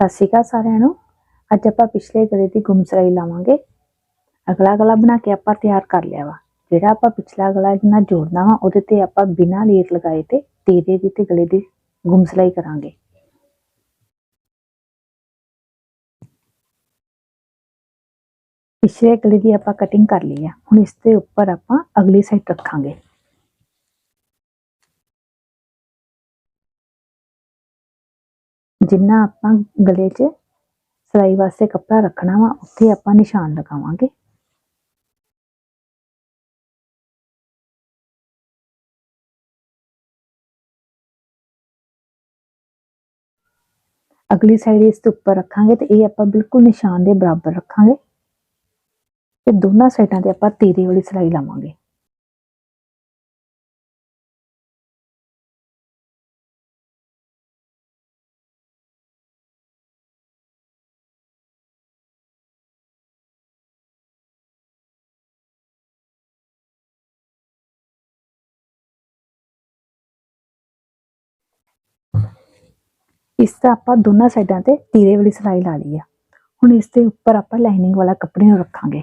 ਸਤਿ ਸ਼੍ਰੀ ਅਕਾਲ ਸਾਰਿਆਂ ਨੂੰ। ਅੱਜ ਆਪਾਂ ਪਿਛਲੇ ਗਲੇ ਦੀ ਗੁੰਮਸਰਾਈ ਲਾਵਾਂਗੇ। ਅਗਲਾ ਗਲਾ ਬਣਾ ਕੇ ਆਪਾਂ ਤਿਆਰ ਕਰ ਲਿਆ ਵਾ। ਜਿਹੜਾ ਆਪਾਂ ਪਿਛਲਾ ਗਲਾ ਨਾਲ ਜੋੜਨਾ ਵਾ, ਉਹਦੇ ਤੇ ਆਪਾਂ ਬਿਨਾਂ ਲੇਟ ਲਗਾਏ ਤੇ ਤੀਰੇ ਦੀ ਤੇ ਗਲੇ ਦੀ ਗੁੰਮਸਰਾਈ ਕਰਾਂਗੇ। ਪਿਛਲੇ ਗਲੇ ਦੀ ਆਪਾਂ ਕਟਿੰਗ ਕਰ ਲਈ ਆ। ਹੁਣ ਇਸ ਦੇ ਉੱਪਰ ਆਪਾਂ ਅਗਲੀ ਸਾਈਡ ਰੱਖਾਂਗੇ। ਜਿੰਨਾ ਆਪਾਂ ਗਲੇ 'ਚ ਸਿਲਾਈ ਵਾਸਤੇ ਕੱਪੜਾ ਰੱਖਣਾ ਵਾ, ਉੱਥੇ ਆਪਾਂ ਨਿਸ਼ਾਨ ਲਗਾਵਾਂਗੇ। ਅਗਲੀ ਸਾਈਡ ਇਸ ਤੋਂ ਉੱਪਰ ਰੱਖਾਂਗੇ ਤੇ ਇਹ ਆਪਾਂ ਬਿਲਕੁਲ ਨਿਸ਼ਾਨ ਦੇ ਬਰਾਬਰ ਰੱਖਾਂਗੇ। ਤੇ ਦੋਨਾਂ ਸਾਈਡਾਂ ਤੇ ਆਪਾਂ ਤੀਰੇ ਵਾਲੀ ਸਿਲਾਈ ਲਾਵਾਂਗੇ। ਇਸ ਤਰ੍ਹਾਂ ਆਪਾਂ ਦੋਨਾਂ ਸਾਈਡਾਂ ਤੇ ਤੀਰੇ ਵਾਲੀ ਸਿਲਾਈ ਲਾ ਲਈ ਆ। ਹੁਣ ਇਸ ਦੇ ਉੱਪਰ ਆਪਾਂ ਲਾਈਨਿੰਗ ਵਾਲਾ ਕੱਪੜੇ ਨੂੰ ਰੱਖਾਂਗੇ।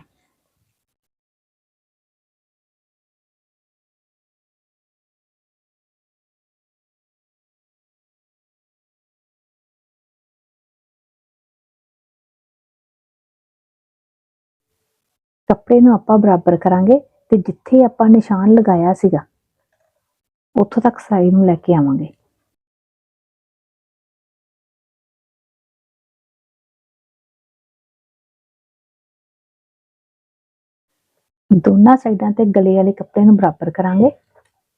ਕੱਪੜੇ ਨੂੰ ਆਪਾਂ ਬਰਾਬਰ ਕਰਾਂਗੇ ਤੇ ਜਿੱਥੇ ਆਪਾਂ ਨਿਸ਼ਾਨ ਲਗਾਇਆ ਸੀਗਾ, ਉੱਥੋਂ ਤੱਕ ਸਿਲਾਈ ਨੂੰ ਲੈ ਕੇ ਆਵਾਂਗੇ। ਦੋਨਾਂ ਸਾਈਡਾਂ ਤੇ ਗਲੇ ਵਾਲੇ ਕੱਪੜੇ ਨੂੰ ਬਰਾਬਰ ਕਰਾਂਗੇ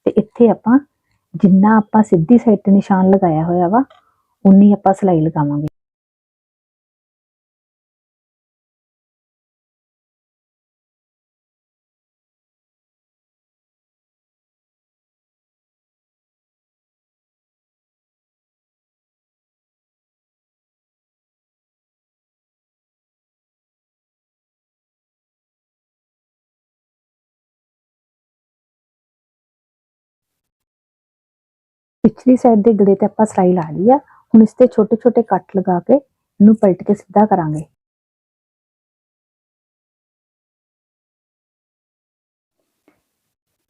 ਤੇ ਇੱਥੇ ਆਪਾਂ ਜਿੰਨਾ ਆਪਾਂ ਸਿੱਧੀ ਸਾਈਡ ਤੇ ਨਿਸ਼ਾਨ ਲਗਾਇਆ ਹੋਇਆ ਵਾ, ਉਨੀ ਆਪਾਂ ਸਿਲਾਈ ਲਗਾਵਾਂਗੇ। ਪਿਛਲੀ ਸਾਈਡ ਦੇ ਗਲੇ ਤੇ ਆਪਾਂ ਸਿਲਾਈ ਲਾ ਲਈ ਆ। ਹੁਣ ਇਸ ਤੇ ਛੋਟੇ ਛੋਟੇ ਕੱਟ ਲਗਾ ਕੇ ਇਹਨੂੰ ਪਲਟ ਕੇ ਸਿੱਧਾ ਕਰਾਂਗੇ।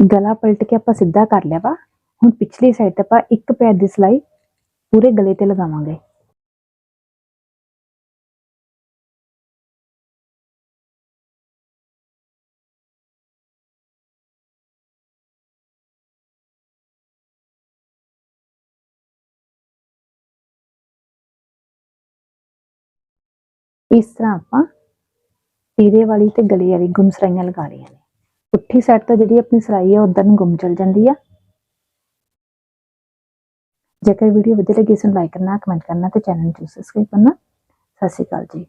ਗਲਾ ਪਲਟ ਕੇ ਆਪਾਂ ਸਿੱਧਾ ਕਰ ਲਿਆ ਵਾ। ਹੁਣ ਪਿਛਲੀ ਸਾਈਡ ਤੇ ਆਪਾਂ ਇੱਕ ਪੈਰ ਦੀ ਸਿਲਾਈ ਪੂਰੇ ਗਲੇ ਤੇ ਲਗਾਵਾਂਗੇ। ਇਸ ਤਰ੍ਹਾਂ ਆਪਾਂ ਤੀਰੇ ਵਾਲੀ ਤੇ ਗਲੇ ਵਾਲੀ ਗੁੰਮ ਸਰਾਈਆਂ ਲਗਾ ਲਈਆਂ ਨੇ। ਪੁੱਠੀ ਸਾਈਡ ਤੋਂ ਜਿਹੜੀ ਆਪਣੀ ਸਰਾਈ ਹੈ ਉਧਰ ਨੂੰ ਗੁੰਮ ਚਲ ਜਾਂਦੀ ਆ। ਜੇਕਰ ਵੀਡੀਓ ਵਧੀਆ ਲੱਗੀ, ਇਸ ਨੂੰ ਲਾਈਕ ਕਰਨਾ ਕਮੈਂਟ ਕਰਨਾ ਤੇ ਚੈਨਲ ਨੂੰ ਸਬਸਕ੍ਰਾਈਬ ਕਰਨਾ। ਸਤਿ ਸ਼੍ਰੀ ਅਕਾਲ ਜੀ।